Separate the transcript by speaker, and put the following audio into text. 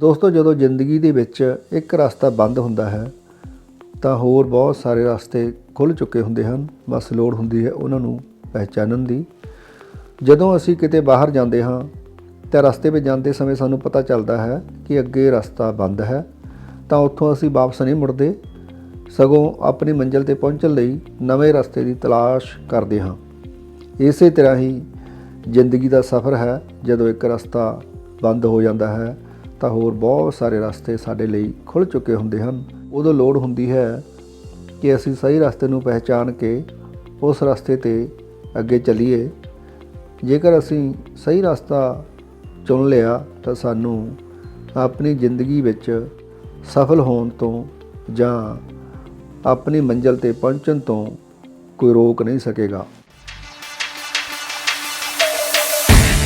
Speaker 1: ਦੋਸਤੋ, ਜਦੋਂ ਜ਼ਿੰਦਗੀ ਦੇ ਵਿੱਚ ਇੱਕ ਰਸਤਾ ਬੰਦ ਹੁੰਦਾ ਹੈ, ਤਾਂ ਹੋਰ ਬਹੁਤ ਸਾਰੇ ਰਸਤੇ ਖੁੱਲ ਚੁੱਕੇ ਹੁੰਦੇ ਹਨ। ਬਸ ਲੋੜ ਹੁੰਦੀ ਹੈ ਉਹਨਾਂ ਨੂੰ ਪਹਿਚਾਨਣ ਦੀ। ਜਦੋਂ ਅਸੀਂ ਕਿਤੇ ਬਾਹਰ ਜਾਂਦੇ ਹਾਂ, ਤਾਂ ਰਸਤੇ 'ਤੇ ਜਾਂਦੇ ਸਮੇਂ ਸਾਨੂੰ ਪਤਾ ਚੱਲਦਾ ਹੈ ਕਿ ਅੱਗੇ ਰਸਤਾ ਬੰਦ ਹੈ, ਤਾਂ ਉੱਥੋਂ ਅਸੀਂ ਵਾਪਸ ਨਹੀਂ ਮੁੜਦੇ। ਸਗੋਂ ਆਪਣੀ ਮੰਜ਼ਿਲ ਤੇ ਪਹੁੰਚਣ ਲਈ ਨਵੇਂ ਰਸਤੇ ਦੀ ਤਲਾਸ਼ ਕਰਦੇ ਹਾਂ। ਇਸੇ ਤਰ੍ਹਾਂ ਹੀ ਜ਼ਿੰਦਗੀ ਦਾ ਸਫ਼ਰ ਹੈ, ਜਦੋਂ ਇੱਕ ਰਸਤਾ ਬੰਦ ਹੋ ਜਾਂਦਾ ਹੈ ਤਾਂ ਹੋਰ ਬਹੁਤ ਸਾਰੇ ਰਸਤੇ ਸਾਡੇ ਲਈ ਖੁੱਲ ਚੁੱਕੇ ਹੁੰਦੇ ਹਨ। ਉਦੋਂ ਲੋੜ ਹੁੰਦੀ ਹੈ ਕਿ ਅਸੀਂ ਸਹੀ ਰਸਤੇ ਨੂੰ ਪਹਿਚਾਨ ਕੇ ਉਸ ਰਸਤੇ ਤੇ ਅੱਗੇ ਚੱਲੀਏ। ਜੇਕਰ ਅਸੀਂ ਸਹੀ ਰਸਤਾ ਚੁਣ ਲਿਆ ਤਾਂ ਸਾਨੂੰ ਆਪਣੀ ਜ਼ਿੰਦਗੀ ਵਿੱਚ ਸਫਲ ਹੋਣ ਤੋਂ ਜਾਂ ਆਪਣੀ ਮੰਜ਼ਿਲ ਤੇ ਪਹੁੰਚਣ ਤੋਂ ਕੋਈ ਰੋਕ ਨਹੀਂ ਸਕੇਗਾ।